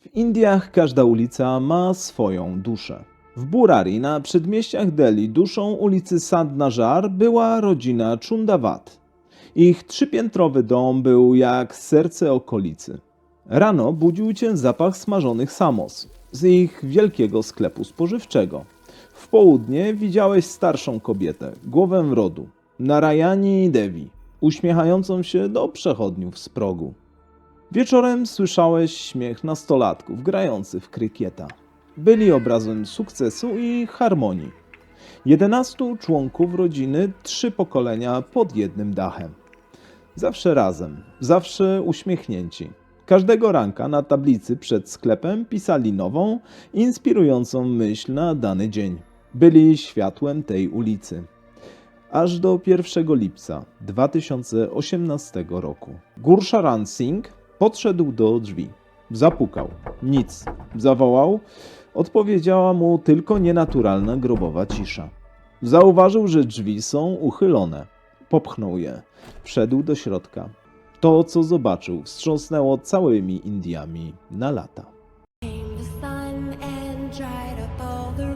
W Indiach każda ulica ma swoją duszę. W Burari na przedmieściach Delhi duszą ulicy Sandnajar była rodzina Chundawat. Ich trzypiętrowy dom był jak serce okolicy. Rano budził cię zapach smażonych samos z ich wielkiego sklepu spożywczego. W południe widziałeś starszą kobietę, głowę rodu, Narayani Devi, uśmiechającą się do przechodniów z progu. Wieczorem słyszałeś śmiech nastolatków grających w krykieta. Byli obrazem sukcesu i harmonii. Jedenastu członków rodziny, trzy pokolenia pod jednym dachem. Zawsze razem, zawsze uśmiechnięci. Każdego ranka na tablicy przed sklepem pisali nową, inspirującą myśl na dany dzień. Byli światłem tej ulicy. Aż do 1 lipca 2018 roku. Gursharan Singh podszedł do drzwi. Zapukał. Nic. Zawołał. Odpowiedziała mu tylko nienaturalna grobowa cisza. Zauważył, że drzwi są uchylone. Popchnął je. Wszedł do środka. To, co zobaczył, wstrząsnęło całymi Indiami na lata. The sun and dried up the.